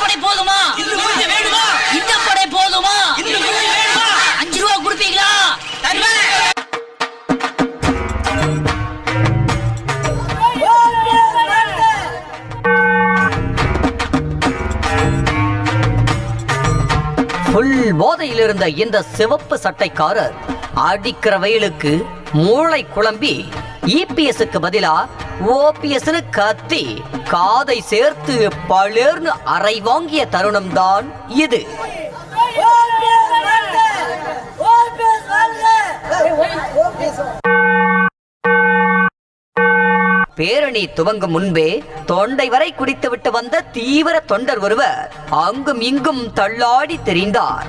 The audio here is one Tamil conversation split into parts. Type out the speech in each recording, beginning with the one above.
படை போதுமா? இந்த படை போதுமா? அஞ்சு ரூபா கொடுப்பீங்களா? போதையில் இருந்த இந்த சிவப்பு சட்டைக்காரர் அடிக்கிற வெயிலுக்கு மூளை குழம்பி இபிஎஸ்க்கு பதிலா ஓபிஎஸ்னு கத்தி காதை சேர்த்து பளேர்னு அரை வாங்கிய தருணம் தான் இது. பேரணி துவங்கும் முன்பே தொண்டை வரை குடித்துவிட்டு வந்த தீவிர தொண்டர் ஒருவர் அங்கும் இங்கும் தள்ளாடி தெரிந்தார்.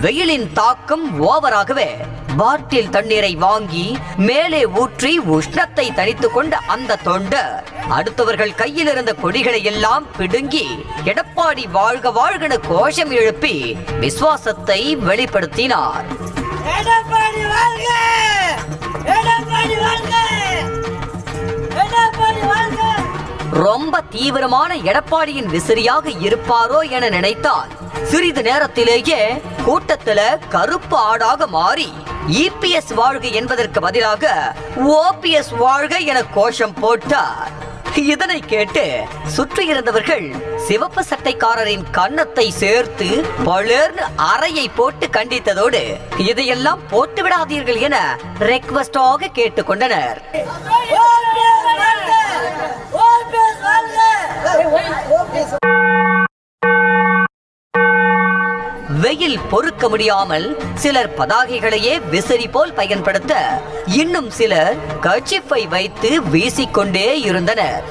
வெயிலின் தாக்கம் ஓவராகவே. பாட்டில் தண்ணீரை வாங்கி மேலே ஊற்றி உஷ்ணத்தை தணித்துக் கொண்ட அந்த தொண்டர் அடுத்தவர்கள் கையில் இருந்த கொடிகளை எல்லாம் பிடுங்கி எடப்பாடி வாழ்க வாழ்கன கோஷம் எழுப்பி விசுவாசத்தை வெளிப்படுத்தினார். ரொம்ப தீவிரமான எடப்பாடியின் விசிறியாக இருப்பாரோ என நினைத்தால் சிறிது நேரத்திலேயே கூட்டத்துல கருப்பு ஆடாக மாறி இபிஎஸ் வாழ்க என்பதற்கு பதிலாக ஓபிஎஸ் வாழ்க என கோஷம் போட்டார். இதனை கேட்டு சுற்றி இருந்தவர்கள் சிவப்பு சட்டைக்காரரின் கன்னத்தை சேர்த்து பளர்னு அறையை போட்டு கண்டித்ததோடு இதையெல்லாம் போட்டு விடாதீர்கள் என ரெக்வஸ்டாக கேட்டுக்கொண்டனர். கையில் பொறுக்க முடியாமல் சிலர் பதாகைகளையே விசிறி போல் பயன்படுத்த இன்னும் சிலர் கர்ச்சிப்பை வைத்து வீசிக்கொண்டே இருந்தனர்.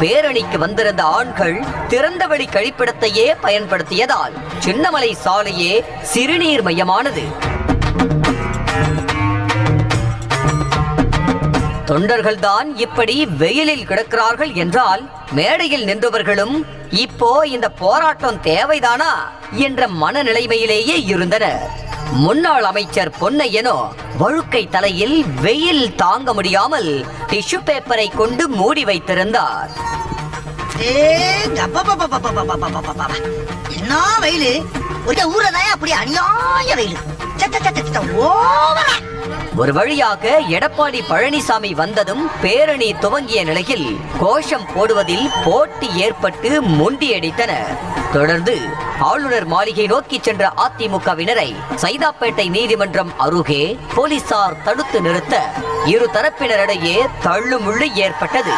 பேரணிக்கு வந்திருந்த ஆண்கள் திறந்தவெளி கழிப்பிடத்தையே பயன்படுத்தியதால் சின்னமலை சாலையே சிறுநீர் மையமானது. தொண்டர்கள்தான் இப்படி வெயிலில் கிடக்கிறார்கள் என்றால் மேடையில் நின்றவர்களும் இப்போ இந்த போராட்டம் தேவைதானா? என்ற மனநிலைமையிலேயே இருந்தனர். முன்னாள் அமைச்சர் பொன்னையனோ வழுக்கை தலையில் வெயில் தாங்க முடியாமல் டிஷ்யூ பேப்பரை கொண்டு மூடி வைத்திருந்தார். என்ன வெயிலு? ஒரு ஊரதாயா அப்படி அநியாய வெயிலு. ஒரு வழியாக எடப்பாடி பழனிசாமி வந்ததும் பேரணி துவங்கிய நிலையில் கோஷம் போடுவதில் போட்டி ஏற்பட்டு முண்டியடித்தனர். தொடர்ந்து ஆளுநர் மாளிகை நோக்கி சென்ற அதிமுகவினரை சைதாப்பேட்டை நீதிமன்றம் அருகே போலீசார் தடுத்து நிறுத்த இரு தரப்பினரிடையே தள்ளுமுள்ளு ஏற்பட்டது.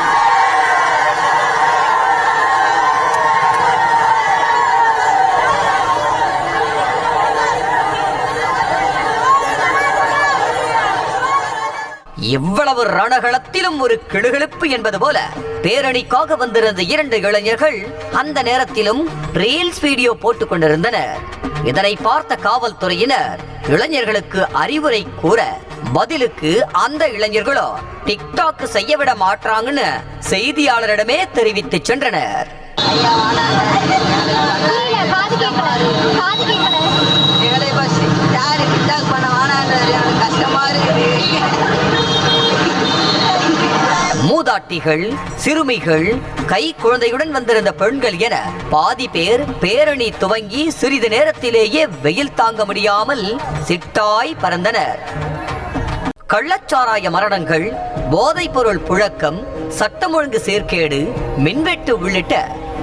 இவ்வளவு ரணகளத்திலும் ஒரு கெடுகெழுப்பு என்பது போல பேரணிக்காக வந்திருந்த இரண்டு இளைஞர்கள் அந்த நேரத்திலும் ரீல்ஸ் வீடியோ போட்டுக் கொண்டிருந்தனர். இதனை பார்த்த காவல்துறையினர் இளைஞர்களுக்கு அறிவுரை கூற பதிலுக்கு அந்த இளைஞர்களோ டிக்டாக் செய்ய விட மாட்டாங்கன்னு செய்தியாளரிடமே தெரிவித்து சென்றனர். மூதாட்டிகள் சிறுமிகள் கை குழந்தையுடன் வந்திருந்த பெண்கள் என பாதி பேர் பேரணி துவங்கி சிறிது நேரத்திலேயே வெயில் தாங்க முடியாமல் சிட்டாய் பறந்தனர். கள்ளச்சாராய மரணங்கள் போதைப்பொருள் புழக்கம் சட்டம் ஒழுங்கு சீர்கேடு மின்வெட்டு உள்ளிட்ட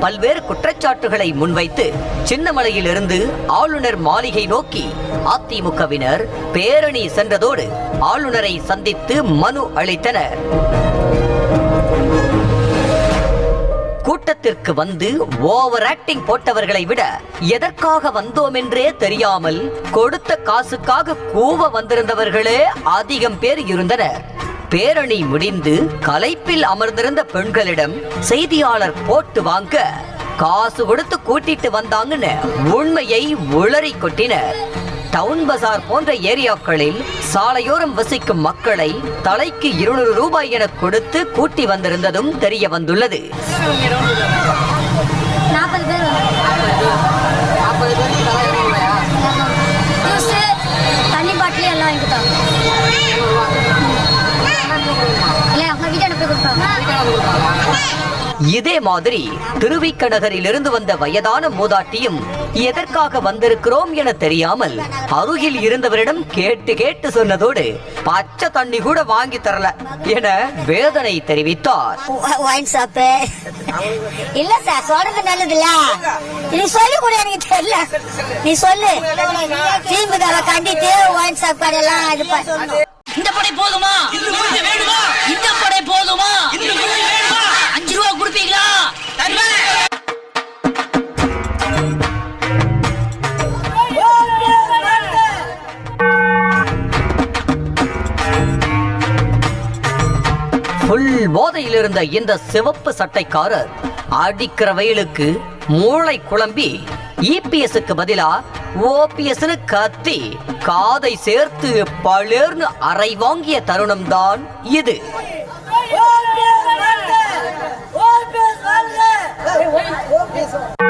பல்வேறு குற்றச்சாட்டுகளை முன்வைத்து சின்னமலையிலிருந்து ஆளுநர் மாளிகை நோக்கி அதிமுகவினர் பேரணி சென்றதோடு ஆளுநரை சந்தித்து மனு அளித்தனர். கூட்டத்திற்கு வந்து ஓவர் ஆக்டிங் போட்டவர்களை விட எதற்காக வந்தோம் என்றே தெரியாமல் கொடுத்த காசுக்காக கூவ வந்திருந்தவர்களே அதிகம் பேர் இருந்தனர். பேரணி முடிந்து கலைப்பில் அமர்ந்திருந்த பெண்களிடம் செய்தியாளர் போட்டு வாங்க காசு கொடுத்து கூட்டிட்டு வந்தாங்கன்னு உண்மையை உளறி கொட்டினர். டவுன் பசார் போன்ற ஏரியாக்களில் சாலையோரம் வசிக்கும் மக்களை தலைக்கு இருநூறு ரூபாய் என கொடுத்து கூட்டி வந்திருந்ததும் தெரிய வந்துள்ளது. இதே மாதிரி திருவிக்க நகரிலிருந்து வந்த வயதான மூதாட்டியும் எதற்காக வந்திருக்கிறோம் என தெரியாமல் அருகில் இருந்தவரிடம் கேட்டு கேட்டு சொன்னதோடு பச்சை தண்ணி கூட வாங்கி தரல என வேதனை தெரிவித்தார். இல்ல சார் சொல்றது நல்லது இல்ல நீ சொல்லி கூட எனக்கு தெரியல. நீ சொல்லு. திமுக கண்டிட்டு ஒயின் ஷாப் கடையெல்லாம் இது பண்ண இந்த படை போதுமா? இந்த படை போதுமா? போதையில் இருந்த இந்த சிவப்பு சட்டைக்காரர் அடிக்கிற வெயிலுக்கு மூளை குழம்பி இபிஎஸ்க்கு பதிலா ஓபிஎஸ்னு கத்தி காதை சேர்த்து பளேர்னு அரை வாங்கிய தருணம் தான் இது ஓபிஎஸ் ஓபிஎஸ்